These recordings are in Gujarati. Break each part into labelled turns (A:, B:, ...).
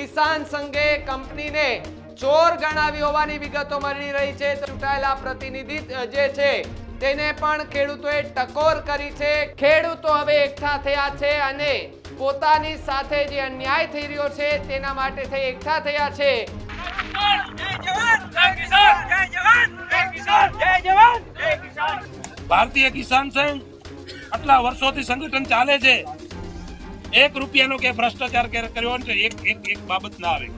A: કિસાન સંઘે કંપનીને ચોર ગણાવી હોવાની વિગતો મળી રહી છે. ચૂંટાયેલા પ્રતિનિધિ જે છે, તેને પણ ખેડૂતોએ ટકોર કરી છે. ખેડૂતો હવે એકઠા થયા છે અને પોતાની સાથે જે અન્યાય થઈ રહ્યો છે, તેના માટે થઈ એકઠા થયા છે.
B: ભારતીય કિસાન સંઘ આટલા વર્ષોથી સંગઠન ચાલે છે. એક રૂપિયાનો કે ભ્રષ્ટાચાર કે કર્યો હોય એક એક એક બાબત ના આવે.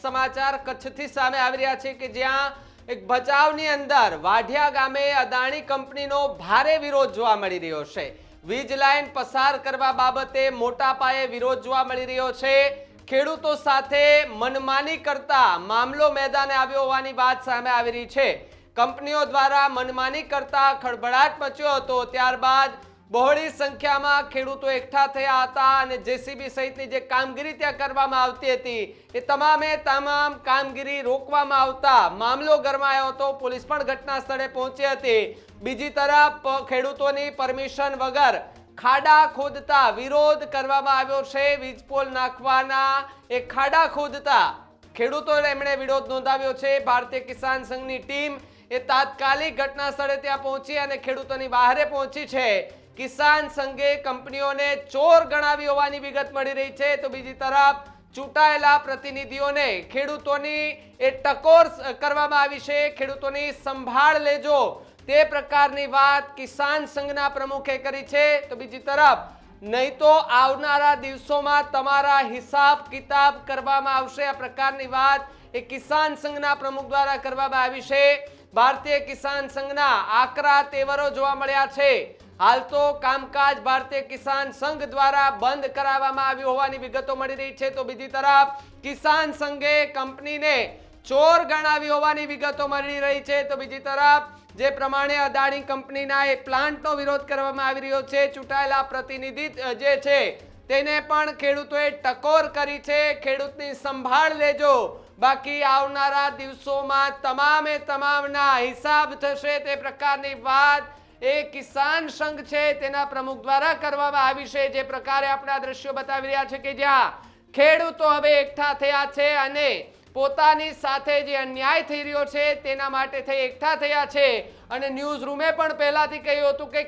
A: સમાચાર કચ્છથી સામે આવી રહ્યા છે કે જ્યાં એક ભચાઉની અંદર વાઢિયા ગામે અદાણી કંપનીનો ભારે વિરોધ જોવા મળી રહ્યો છે. વીજ લાઇન પસાર કરવા બાબતે મોટા પાયે વિરોધ જોવા મળી રહ્યો છે. ખેડૂતો સાથે મનમાની કરતા મામલો મેદાને આવ્યો હોવાની વાત સામે આવી રહી છે. કંપનીઓ દ્વારા મનમાની કરતા ખળભળાટ મચ્યો હતો. ત્યારબાદ બહોળી સંખ્યામાં ખેડૂતો એકઠા થયા હતા અને જેસીબી સહિતની જે કામગીરી ત્યાં કરવામાં આવતી હતી એ તમામે તમામ કામગીરી રોકવામાં આવતા મામલો ગરમાયો હતો. પોલીસ પણ ઘટના સ્થળે પહોંચી હતી. બીજી તરફ ખેડૂતોની પરમિશન વગર ખાડા ખોદતા વિરોધ કરવામાં આવ્યો છે. વીજપોલ નાખવાના એ ખાડા ખોદતા ખેડૂતોએ એમણે વિરોધ નોંધાવ્યો છે. ભારતીય કિસાન સંઘની ટીમ એ તાત્કાલિક ઘટના સ્થળે ત્યાં પહોંચી અને ખેડૂતોની બહારે પહોંચી છે. કિસાન સંઘે કંપનીઓને ચોર ગણાવી હોવાની વિગત મળી રહી છે. તો બીજી તરફ ચૂંટાયેલા પ્રતિનિધિઓને ખેડૂતોની એ ટકોર કરવામાં આવી છે. ખેડૂતોની સંભાળ લેજો. તે પ્રકારની વાત કિસાન સંઘના પ્રમુખે કરી છે. તો બીજી તરફ, નહીં તો આવનારા દિવસોમાં તમારા હિસાબ કિતાબ કરવામાં આવશે. આ પ્રકારની વાત એ કિસાન સંઘના પ્રમુખ દ્વારા કરવામાં આવી છે. ભારતીય કિસાન સંઘના આકરા તેવરો જોવા મળ્યા છે. હાલ તો કામકાજ ભારતીય કિસાન સંઘ દ્વારા બંધ કરાવવામાં આવ્યું હોવાની વિગતો મળી રહી છે. તો બીજી તરફ, કિસાન સંઘે કંપનીને ચોર ગણાવી હોવાની વિગતો મળી રહી છે. તો બીજી તરફ, જે પ્રમાણે અદાણી કંપનીના એ પ્લાન્ટનો વિરોધ કરવામાં આવી રહ્યો છે, ચૂંટાયેલા પ્રતિનિધિ જે છે, તેને પણ ખેડૂતોએ ટકોર કરી છે. ખેડૂતની સંભાળ લેજો. બાકી આવનારા દિવસોમાં તમામે તમામના હિસાબ થશે તે પ્રકારની વાત એ કિસાન સંઘ છે, તેના પ્રમુખ દ્વારા કરવામાં આવી છે. જે પ્રકારે આપણે આ દ્રશ્યો બતાવી રહ્યા છે કે જ્યાં ખેડૂતો હવે એકઠા થયા છે અને પોતાની સાથે જે અન્યાય થઈ રહ્યો છે, તેના માટે થઈ એકઠા થયા છે. અને ન્યૂઝ રૂમે પણ પહેલાથી કહ્યું હતું કે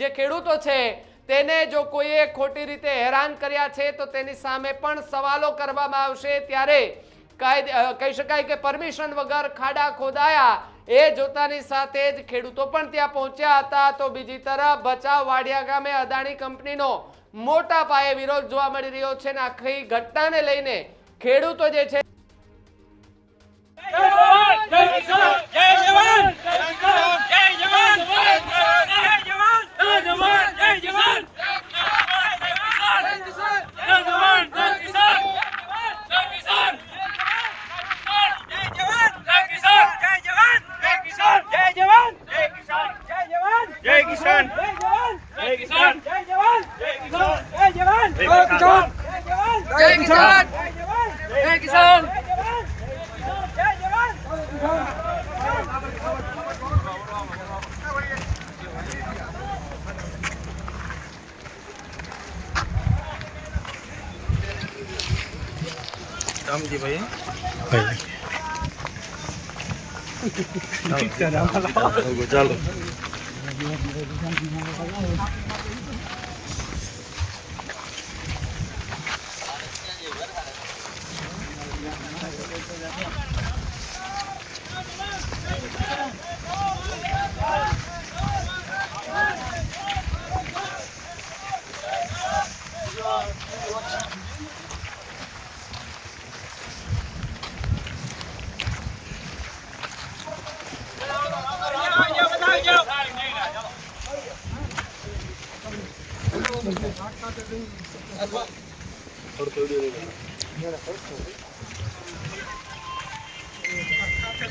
A: જે ખેડૂતો છે, તેને જો કોઈએ ખોટી રીતે હેરાન કર્યા છે, તો તેની સામે પણ સવાલો કરવામાં આવશે. ત્યારે કહી શકાય કે પરમિશન વગર ખાડા ખોદાયા, એ જોતાની સાથે જ ખેડૂતો પણ ત્યાં પહોંચ્યા હતા. તો બીજી તરફ ભચાઉ વાડિયા ગામે અદાણી કંપનીનો મોટા પાયે વિરોધ જોવા મળી રહ્યો છે ને આખી ઘટનાને લઈને ખેડૂતો જે છે
B: Jay Kisan! Jay Kisan! Jay Kisan!
C: કામજીભાઈ ચાલો Thank you.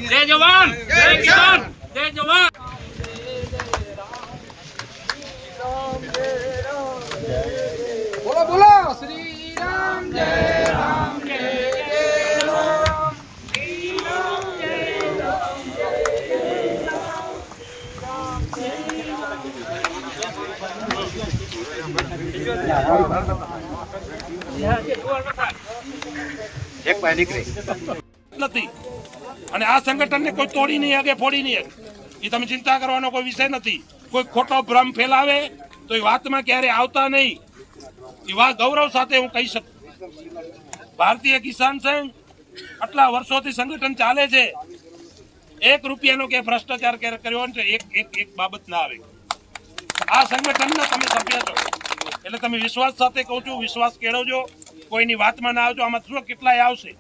C: જય જવાન જય કિસાન જય જવાન. બોલો બોલો શ્રી રામ જય.
B: નથી. અને આ સંગઠનને કોઈ તોડી નહીં શકે ફોડી નહીં એ તમે ચિંતા કરવાનો કોઈ વિષય નથી. કોઈ ખોટો ભ્રમ ફેલાવે તો એ વાતમાં ક્યારે આવતા નહીં. એ વાત ગૌરવ સાથે હું કહી શકું. ભારતીય કિસાન સંઘ આટલા વર્ષોથી સંગઠન ચાલે છે. એક રૂપિયાનો કે ભ્રષ્ટાચાર કર્યો છે એક એક એક બાબત ના આવે. આ સંગઠનના તમે સભ્ય છો. એટલે તમે વિશ્વાસ સાથે કહું છું વિશ્વાસ કેળવજો કોઈની વાતમાં ના આવજો આમાં શું કેટલાય આવશે?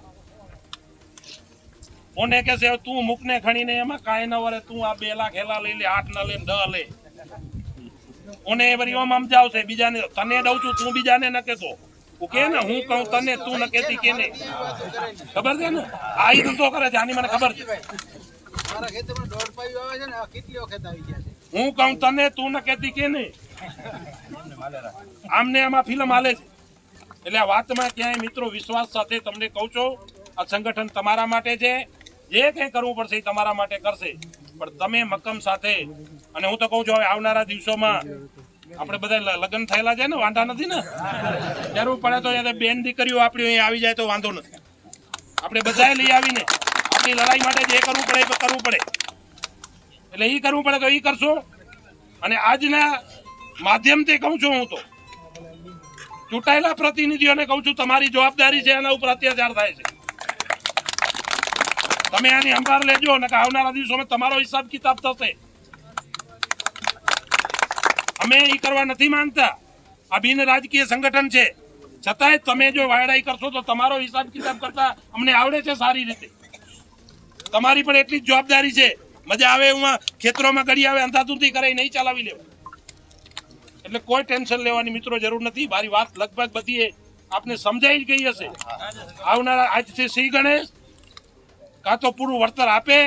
B: કોને કે છે તું મૂકને ખણીને એમાં કાંઈ ન વરે તું આ બે લાખ હેલા લઈ લે આઠ ન લે ને દહ લે ઓને વળી ઓમ સમજાવશે? બીજાને તને દઉં છું તું બીજાને ન કહેતો. કે ને હું કહું તને તું ન કહેતી કે ને ખબર છે ને? આ ઈ ધંધો કરે છે આની મને ખબર છે. હું કહું તને તું ન કહેતી કે ને આમને આમાં ફિલ્મ હાલે છે. એટલે આ વાતમાં ક્યાંય મિત્રો વિશ્વાસ સાથે તમને કહું છું, આ સંગઠન તમારા માટે છે, જે કંઈ કરવું પડશે એ તમારા માટે કરશે. પણ તમે મક્કમ સાથે, અને હું તો કહું છું, હવે આવનારા દિવસોમાં આપણે બધા લગ્ન થયેલા છે ને, વાંધા નથી ને? જરૂર પડે તો યાર બેન દીકરીઓ આપણી અહીં આવી જાય તો વાંધો નથી. આપણે બધાએ લઈ આવીને આપણી લડાઈ માટે જે કરવું પડે એ કરવું પડે. એટલે એ કરવું પડે તો એ કરશો. અને આજના માધ્યમથી કહું છું હું તો. ચૂંટાયેલા પ્રતિનિધિઓને કહું છું, તમારી જવાબદારી છે, એના ઉપર અત્યાચાર થાય છે. તમે આની અંબાર લેજો અને આવનારા દિવસોમાં તમારો હિસાબ કિતાબ થશે. અમે એ કરવા નથી માંગતા. આ બિન રાજકીય સંગઠન છે. છતાંય તમે જો વાયડાઈ કરશો તો તમારો હિસાબ કિતાબ કરતા અમને આવડે છે સારી રીતે. તમારી પણ એટલી જ જવાબદારી છે. મજા આવે એમાં ખેતરોમાં ગળી આવે, અંધાધૂંધી કરે નહીં ચલાવી લેવા. એટલે કોઈ ટેન્શન લેવાની મિત્રો જરૂર નથી. મારી વાત લગભગ બધી આપને સમજાઈ જ ગઈ હશે. આવનારા આજથી શ્રી ગણેશ, કાં તો પૂરું વળતર આપે.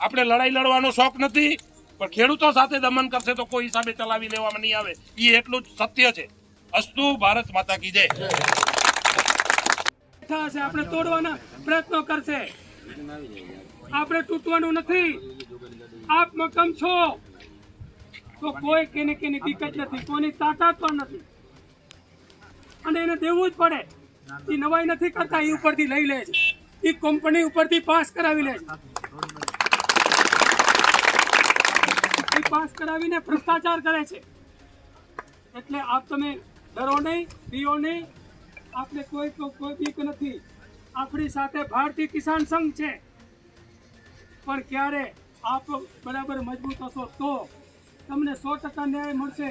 B: આપણે લડાઈ લડવાનો શોખ નથી, પણ ખેડૂતો સાથે દમન કરશે તો કોઈ હિસાબે ચલાવી લેવામાં નહીં આવે. એ એટલું જ સત્ય છે. અસ્તુ, ભારત માતા કી જય.
D: બેઠા આપણે તોડવાના પ્રયત્નો કરશે. આપણે તૂટવાનું નથી. આપ મક્કમ છો. તો કોઈ કેને કેની દિક્કત નથી, કોની તાકાત પણ નથી. અને એને દેવું જ પડે. એ નવાઈ નથી કરતા, એ ઉપરથી લઈ લે છે. એ કંપની ઉપરથી પાસ કરાવી લે છે. પાસ કરાવીને ભ્રષ્ટાચાર કરે છે. એટલે આપ તમે ડરો નહીં, પીઓ નહીં. આપણે કોઈ કોઈ બીક નથી. આપણી સાથે ભારતીય કિસાન સંઘ છે. પણ ક્યારે આપ બરાબર મજબૂત હશો તો તમને સો ટકા ન્યાય મળશે.